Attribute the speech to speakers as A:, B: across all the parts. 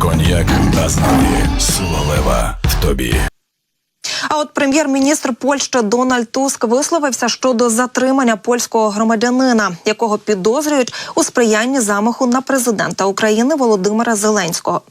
A: Коньяк Азнаві. Сила лева в тобі.
B: А от прем'єр-міністр Польщі Дональд Туск висловився щодо затримання польського громадянина, якого підозрюють у сприянні замаху на президента України Володимира Зеленського.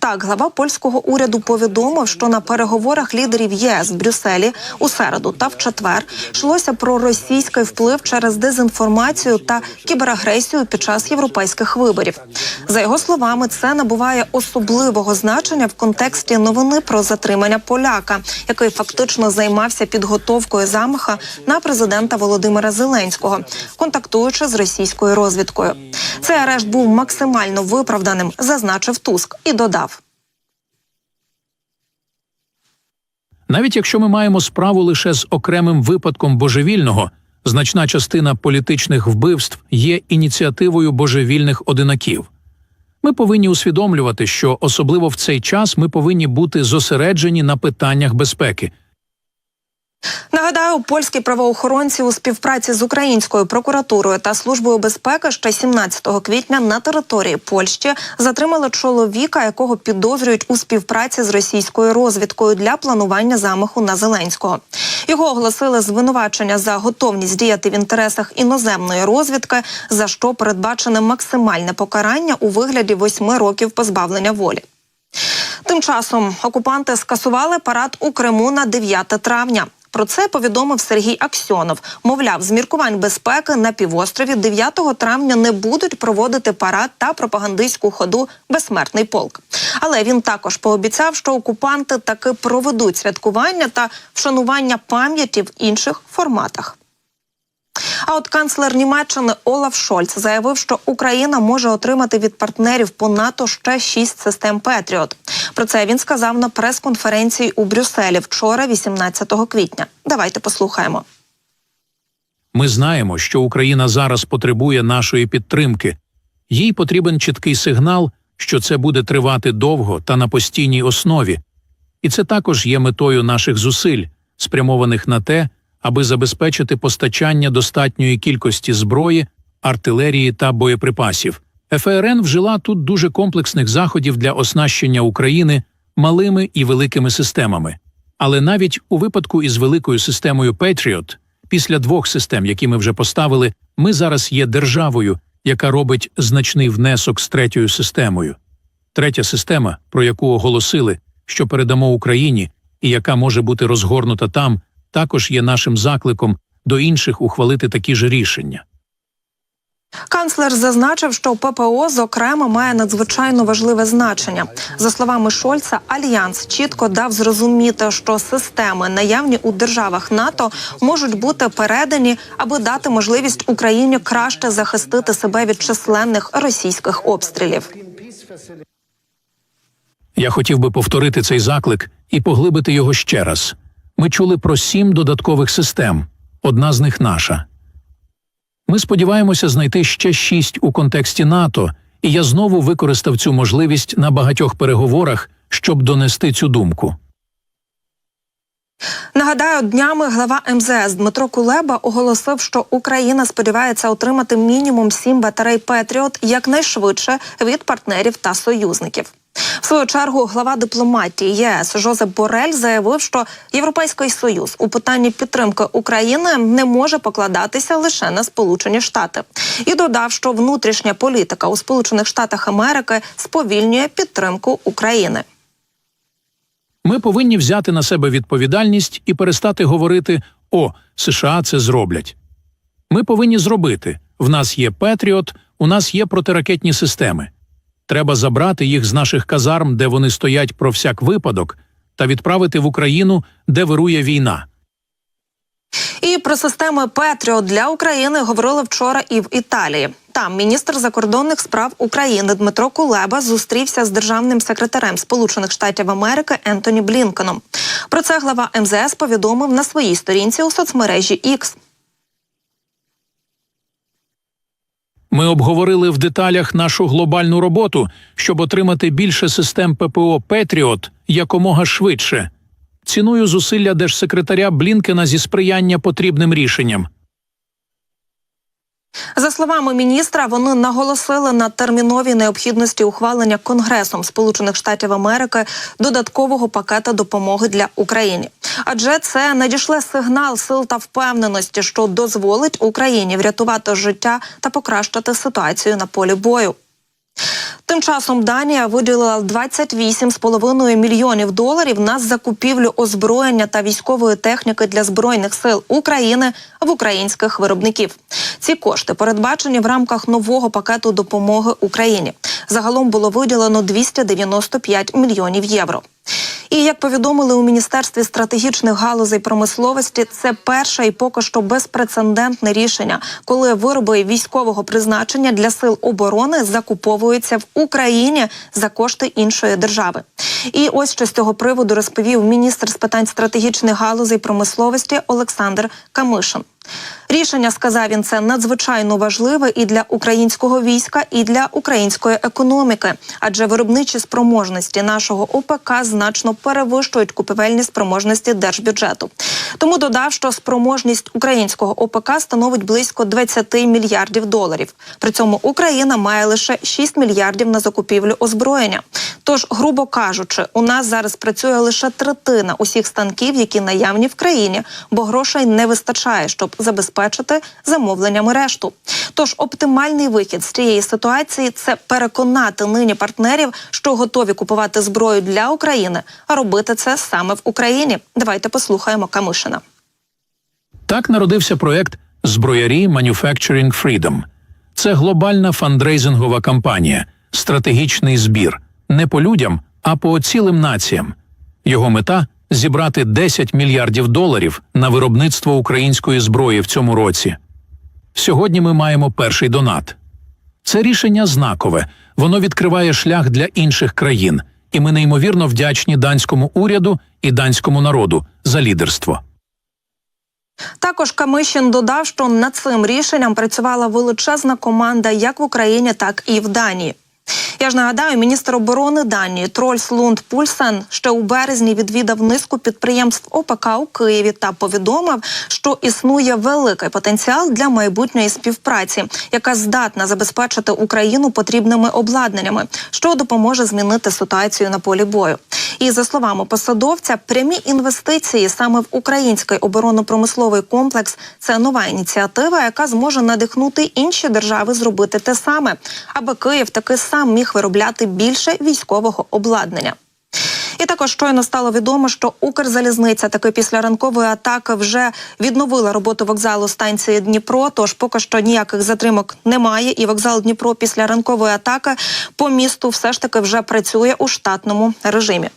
B: Так, глава польського уряду повідомив, що на переговорах лідерів ЄС в Брюсселі у середу та в четвер йшлося про російський вплив через дезінформацію та кіберагресію під час європейських виборів. За його словами, це набуває особливого значення в контексті новини про затримання поляка, який фактично займався підготовкою замаха на президента Володимира Зеленського, контактуючи з російською розвідкою. Цей арешт був максимально виправданим, зазначив Туск і додав.
C: Навіть якщо ми маємо справу лише з окремим випадком божевільного, значна частина політичних вбивств є ініціативою божевільних одинаків. Ми повинні усвідомлювати, що особливо в цей час ми повинні бути зосереджені на питаннях безпеки.
B: Нагадаю, польські правоохоронці у співпраці з українською прокуратурою та службою безпеки ще 17 квітня на території Польщі затримали чоловіка, якого підозрюють у співпраці з російською розвідкою для планування замаху на Зеленського. Його оголосили звинувачення за готовність діяти в інтересах іноземної розвідки, за що передбачене максимальне покарання у вигляді восьми років позбавлення волі. Тим часом окупанти скасували парад у Криму на 9 травня. Про це повідомив Сергій Аксьонов. Мовляв, з міркувань безпеки на півострові 9 травня не будуть проводити парад та пропагандистську ходу Безсмертний полк. Але він також пообіцяв, що окупанти таки проведуть святкування та вшанування пам'яті в інших форматах. А от канцлер Німеччини Олаф Шольц заявив, що Україна може отримати від партнерів по НАТО ще шість систем Петріот. Про це він сказав на прес-конференції у Брюсселі вчора, 18 квітня. Давайте послухаємо.
C: Ми знаємо, що Україна зараз потребує нашої підтримки. Їй потрібен чіткий сигнал, що це буде тривати довго та на постійній основі. І це також є метою наших зусиль, спрямованих на те, аби забезпечити постачання достатньої кількості зброї, артилерії та боєприпасів. ФРН вжила тут дуже комплексних заходів для оснащення України малими і великими системами. Але навіть у випадку із великою системою Patriot, після двох систем, які ми вже поставили, ми зараз є державою, яка робить значний внесок з третьою системою. Третя система, про яку оголосили, що передамо Україні, і яка може бути розгорнута там, також є нашим закликом до інших ухвалити такі ж рішення.
B: Канцлер зазначив, що ППО зокрема має надзвичайно важливе значення. За словами Шольца, альянс чітко дав зрозуміти, що системи, наявні у державах НАТО, можуть бути передані, аби дати можливість Україні краще захистити себе від численних російських обстрілів.
C: Я хотів би повторити цей заклик і поглибити його ще раз. Ми чули про сім додаткових систем, одна з них наша. Ми сподіваємося знайти ще шість у контексті НАТО, і я знову використав цю можливість на багатьох переговорах, щоб донести цю думку.
B: Нагадаю, днями глава МЗС Дмитро Кулеба оголосив, що Україна сподівається отримати мінімум сім батарей Петріот якнайшвидше від партнерів та союзників. В свою чергу глава дипломатії ЄС Жозеп Борель заявив, що Європейський союз у питанні підтримки України не може покладатися лише на Сполучені Штати, і додав, що внутрішня політика у Сполучених Штатах Америки сповільнює підтримку України.
C: Ми повинні взяти на себе відповідальність і перестати говорити О, США це зроблять. Ми повинні зробити в нас є Петріот, у нас є протиракетні системи. Треба забрати їх з наших казарм, де вони стоять про всяк випадок, та відправити в Україну, де вирує війна.
B: І про системи Петріот для України говорили вчора і в Італії. Там міністр закордонних справ України Дмитро Кулеба зустрівся з державним секретарем Сполучених Штатів Америки Ентоні Блінкеном. Про це глава МЗС повідомив на своїй сторінці у соцмережі X.
C: Ми обговорили в деталях нашу глобальну роботу, щоб отримати більше систем ППО Петріот якомога швидше. Ціную зусилля держсекретаря Блінкена зі сприяння потрібним рішенням.
B: За словами міністра, вони наголосили на терміновій необхідності ухвалення Конгресом Сполучених Штатів Америки додаткового пакета допомоги для України. Адже це надішле сигнал сил та впевненості, що дозволить Україні врятувати життя та покращити ситуацію на полі бою. Тим часом Данія виділила 28,5 мільйонів доларів на закупівлю озброєння та військової техніки для збройних сил України в українських виробників. Ці кошти передбачені в рамках нового пакету допомоги Україні. Загалом було виділено 295 мільйонів євро. І як повідомили у міністерстві стратегічних галузей промисловості, це перше і поки що безпрецедентне рішення, коли вироби військового призначення для сил оборони закуповуються в Україні за кошти іншої держави. І ось що з цього приводу розповів міністр з питань стратегічних галузей промисловості Олександр Камишин. Рішення сказав він це надзвичайно важливе і для українського війська, і для української економіки, адже виробничі спроможності нашого ОПК значно перевищують купівельні спроможності держбюджету. Тому додав, що спроможність українського ОПК становить близько 20 мільярдів доларів. При цьому Україна має лише 6 мільярдів на закупівлю озброєння. Тож, грубо кажучи, у нас зараз працює лише третина усіх станків, які наявні в країні, бо грошей не вистачає, щоб забезпечити замовленнями решту. Тож оптимальний вихід з цієї ситуації це переконати нині партнерів, що готові купувати зброю для України, а робити це саме в Україні. Давайте послухаємо Камишина.
C: Так народився проект Зброярі Manufacturing Freedom. Це глобальна фандрейзингова кампанія, стратегічний збір не по людям, а по цілим націям. Його мета зібрати 10 мільярдів доларів на виробництво української зброї в цьому році. Сьогодні ми маємо перший донат. Це рішення знакове, воно відкриває шлях для інших країн, і ми неймовірно вдячні данському уряду і данському народу за лідерство.
B: Також Камишин додав, що над цим рішенням працювала величезна команда як в Україні, так і в Данії. Я ж нагадаю, міністр оборони Данії Трольс Лунд Пульсен ще у березні відвідав низку підприємств ОПК у Києві та повідомив, що існує великий потенціал для майбутньої співпраці, яка здатна забезпечити Україну потрібними обладнаннями, що допоможе змінити ситуацію на полі бою. І за словами посадовця, прямі інвестиції саме в український оборонно-промисловий комплекс це нова ініціатива, яка зможе надихнути інші держави зробити те саме, аби Київ таки сам міг виробляти більше військового обладнання. І також щойно стало відомо, що Укрзалізниця таки після ранкової атаки вже відновила роботу вокзалу станції Дніпро. Тож поки що ніяких затримок немає. І вокзал Дніпро після ранкової атаки по місту все ж таки вже працює у штатному режимі.